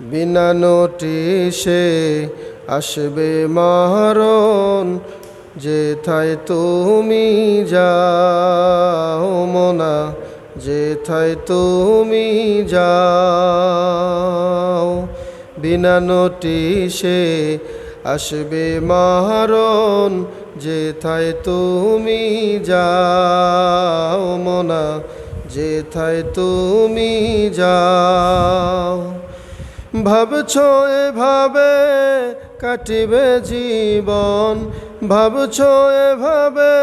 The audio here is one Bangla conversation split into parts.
বিনা নোটিশে আসবে মরণ যেথায় তুমি যাও মোনা যেথায় তুমি যাও। বিনা নোটিশে আসবে মরণ যেথায় তুমি যাও মোনা যেথায় তুমি যাও। ভাবছ এভাবে কাটিবে জীবন, ভাবছ এভাবে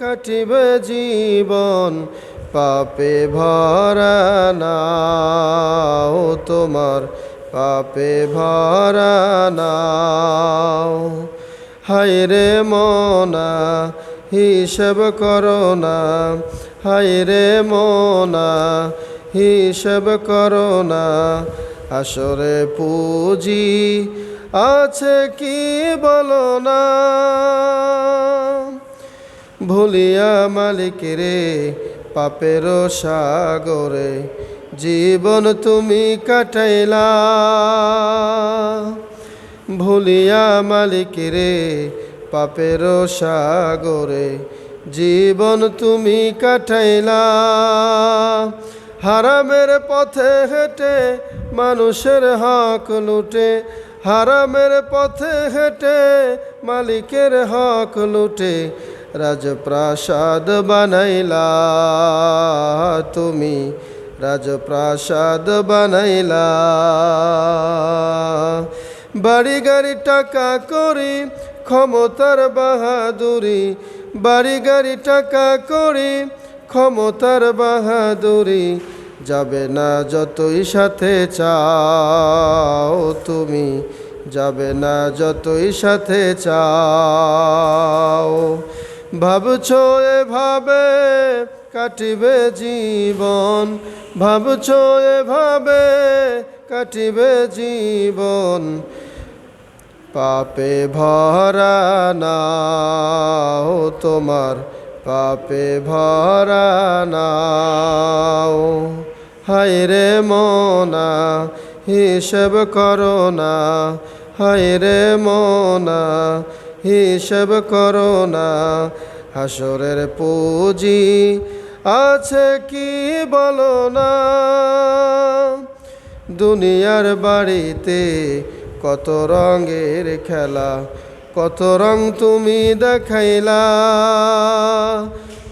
কাটিবে জীবন, পাপে ভরা নাও তোমার, পাপে ভরা নাও। হায়রে মনা, হিসেব করো না, হায়রে মনা, হিসেব করো না। আসরে পুঁজি আছে কি বলো না? ভুলিয়া মালিক রে, পাপের সাগরে জীবন তুমি কাটাইলা। ভুলিয়া মালিক রে, পাপের সাগরে জীবন তুমি কাটাইলা। হারামের পথে হেঁটে মানুষের হক লুটে। হারামের পথে হেঁটে মালিকের হক লুটে। রাজপ্রাসাদ বানাইলা তুমি, রাজপ্রাসাদ বানাইলা। বাড়ি গাড়ি টাকা করি, ক্ষমতার বাহাদুরি। বাড়ি গাড়ি টাকা করি ক্ষমতার বাহাদুরি যাবে না যতই সাথে চাও তুমি, যাবে না যতই সাথে চাও। ভাবছ এভাবে কাটিবে জীবন, ভাবছ এভাবে কাটিবে জীবন, পাপে ভরা নাও তোমার পাপে ভরা নাও। হায়রে মোনা, হিসেব করো না। হায়রে মনা, হিসেব করো না। হাসরের পুঁজি আছে কি বলো না? দুনিয়ার বাড়িতে কত রঙের খেলা কত রং তুমি দেখাইলা।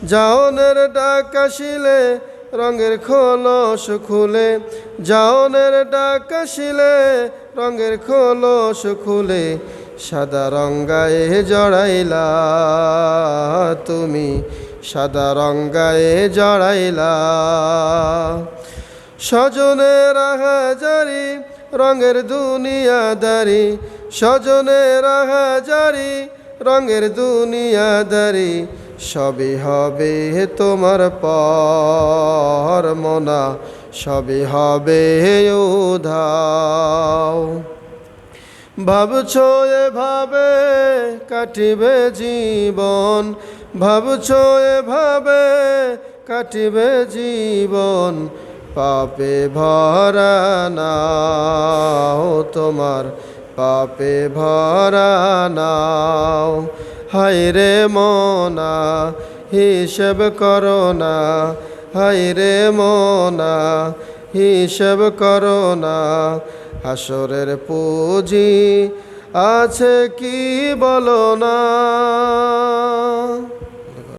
জাওনের ডাক আসিলে, রঙের খোলস খুলে। জাওনের ডাক আসিলে, রঙের খোলস খুলে। সাদা রঙ্গায়ে জড়াইলা তুমি, সাদা রঙ্গায়ে জড়াইলা। স্বজনের হাজারি রঙের দুনিয়াদারি স্বজনের হাজারি, রঙের দুনিয়াদারি সবই হবে তোমার পর মনা, সবই হবে উধাও। ভাবছ এভাবে কাটিবে জীবন, ভাবছ এভাবে কাটিবে জীবন, পাপে ভরা নাও তোমার পাপে ভরা নাও। হায়রে মনা, হিসেব করো না। হায়রে মনা, হিসেব করো না। হাসরের পুঁজি আছে কি বলো না?